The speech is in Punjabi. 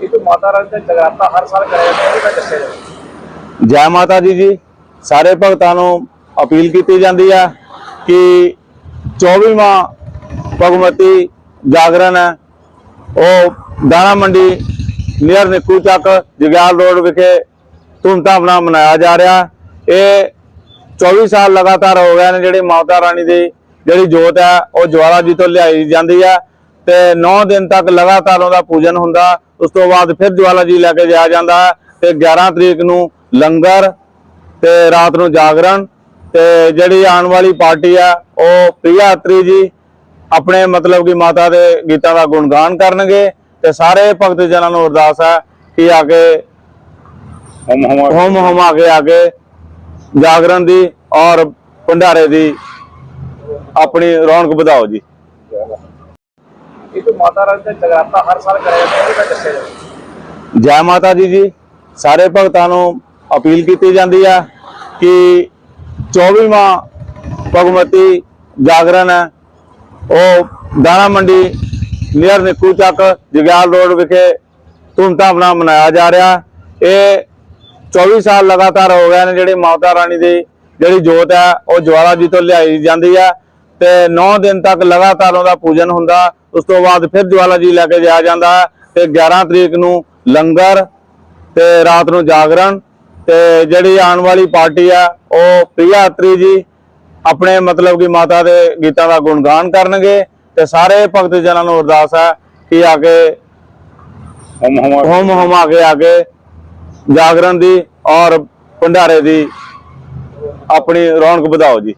ਇਹ ਕੋਈ ਮਾਤਾ ਰਾਣੀ ਦਾ ਜਗਰਾਤਾ ਹਰ ਸਾਲ ਕਰਾਇਆ ਜਾਂਦਾ ਹੈ ਦੱਸਿਆ ਜਾਵੇ ਜੈ ਮਾਤਾ ਜੀ ਜੀ, ਸਾਰੇ ਭਗਤਾਂ ਨੂੰ ਅਪੀਲ ਕੀਤੀ ਜਾਂਦੀ ਆ ਕਿ 24ਵਾਂ ਭਗਵਤੀ ਜਾਗਰਣ ਹੈ। ਉਹ ਦਾਣਾ ਮੰਡੀ ਨੀਅਰ ਨਿੱਕੂ ਚੱਕ, ਜਗਿਆਲ ਰੋਡ ਵਿਖੇ ਧੂਮਧਾਮ ਨਾਲ ਮਨਾਇਆ ਜਾ ਰਿਹਾ। ਇਹ 24 ਸਾਲ ਲਗਾਤਾਰ ਹੋ ਗਏ ਨੇ, ਜਿਹੜੇ ਮਾਤਾ ਰਾਣੀ ਦੀ ਜਿਹੜੀ ਜੋਤ ਹੈ, ਉਹ ਜਵਾਲਾ ਜੀ ਤੋਂ ਲਿਆਈ ਜਾਂਦੀ ਹੈ ਤੇ 9 ਦਿਨ ਤੱਕ ਲਗਾਤਾਰ ਉਹਦਾ ਪੂਜਨ ਹੁੰਦਾ। ਉਸ ਤੋਂ ਬਾਅਦ ਫਿਰ ਜਵਾਲਾ ਜੀ ਲੈ ਕੇ ਜਾਇਆ ਜਾਂਦਾ ਹੈ ਤੇ 11 ਤਰੀਕ ਨੂੰ ਲੰਗਰ ਤੇ ਰਾਤ ਨੂੰ ਜਾਗਰਣ ਤੇ ਜਿਹੜੀ ਆਉਣ ਵਾਲੀ ਪਾਰਟੀ ਆ ਉਹ ਪ੍ਰਿਆ ਅਤਰੀ ਜੀ ਆਪਣੇ ਮਤਲਬ ਕਿ ਮਾਤਾ ਦੇ ਗੀਤਾਂ ਦਾ ਗੁਣਗਾਨ ਕਰਨਗੇ ਤੇ ਸਾਰੇ ਭਗਤ ਜਨਾਂ ਨੂੰ ਅਰਦਾਸ ਹੈ ਕਿ ਆ ਕੇ ਹਮ ਹਮ ਹੋਮ ਹੋਮ ਆ ਕੇ ਆ ਕੇ ਜਾਗਰਣ ਦੀ ਔਰ ਭੰਡਾਰੇ ਦੀ ਆਪਣੀ ਰੌਣਕ ਵਧਾਓ ਜੀ। ਇਹ ਮਾਤਾ ਰਾਣੀ ਦਾ ਜਗਰਾਤਾ ਹਰ ਸਾਲ ਕਰਾਇਆ ਜਾਂਦਾ ਹੈ ਦੱਸਿਆ ਜਾਵੇ। ਜੈ ਮਾਤਾ ਜੀ ਜੀ, ਸਾਰੇ ਭਗਤਾਂ ਨੂੰ ਅਪੀਲ ਕੀਤੀ ਜਾਂਦੀ ਹੈ ਕਿ 24ਵਾਂ ਭਗਵਤੀ ਜਾਗਰਣ ਹੈ। ਉਹ ਦਾਣਾ ਮੰਡੀ ਨੀਅਰ ਨਿੱਕੂ ਚੱਕ, ਜਗਿਆਲ ਰੋਡ ਵਿਖੇ ਧੂਮਧਾਮ ਨਾਲ ਮਨਾਇਆ ਜਾ ਰਿਹਾ। ਇਹ 24 ਸਾਲ ਲਗਾਤਾਰ ਹੋ ਗਏ ਨੇ, ਜਿਹੜੇ ਮਾਤਾ ਰਾਣੀ ਦੀ ਜਿਹੜੀ ਜੋਤ ਹੈ, ਉਹ ਜਵਾਲਾ ਜੀ ਤੋਂ ਲਿਆਈ ਜਾਂਦੀ ਹੈ ਤੇ 9 ਦਿਨ ਤੱਕ ਲਗਾਤਾਰ ਉਹਦਾ ਪੂਜਨ ਹੁੰਦਾ। ਉਸ ਤੋਂ ਬਾਅਦ ਫਿਰ ਜਵਾਲਾ ਜੀ ਲੈ ਕੇ ਜਾਇਆ ਜਾਂਦਾ ਹੈ ਤੇ 11 ਤਰੀਕ ਨੂੰ ਲੰਗਰ ਤੇ ਰਾਤ ਨੂੰ ਜਾਗਰਣ ਤੇ ਜਿਹੜੀ ਆਉਣ ਵਾਲੀ ਪਾਰਟੀ ਆ ਉਹ ਪ੍ਰਿਆ ਅਤਰੀ ਜੀ ਆਪਣੇ ਮਤਲਬ ਕਿ ਮਾਤਾ ਦੇ ਗੀਤਾਂ ਦਾ ਗੁਣਗਾਨ ਕਰਨਗੇ ਤੇ ਸਾਰੇ ਭਗਤ ਜਨਾਂ ਨੂੰ ਅਰਦਾਸ ਹੈ ਕਿ ਆ ਕੇ ਹਮ ਹਮ ਹੋਮ ਹੋਮ ਆ ਕੇ ਆ ਕੇ ਜਾਗਰਣ ਦੀ ਔਰ ਭੰਡਾਰੇ ਦੀ ਆਪਣੀ ਰੌਣਕ ਵਧਾਓ ਜੀ।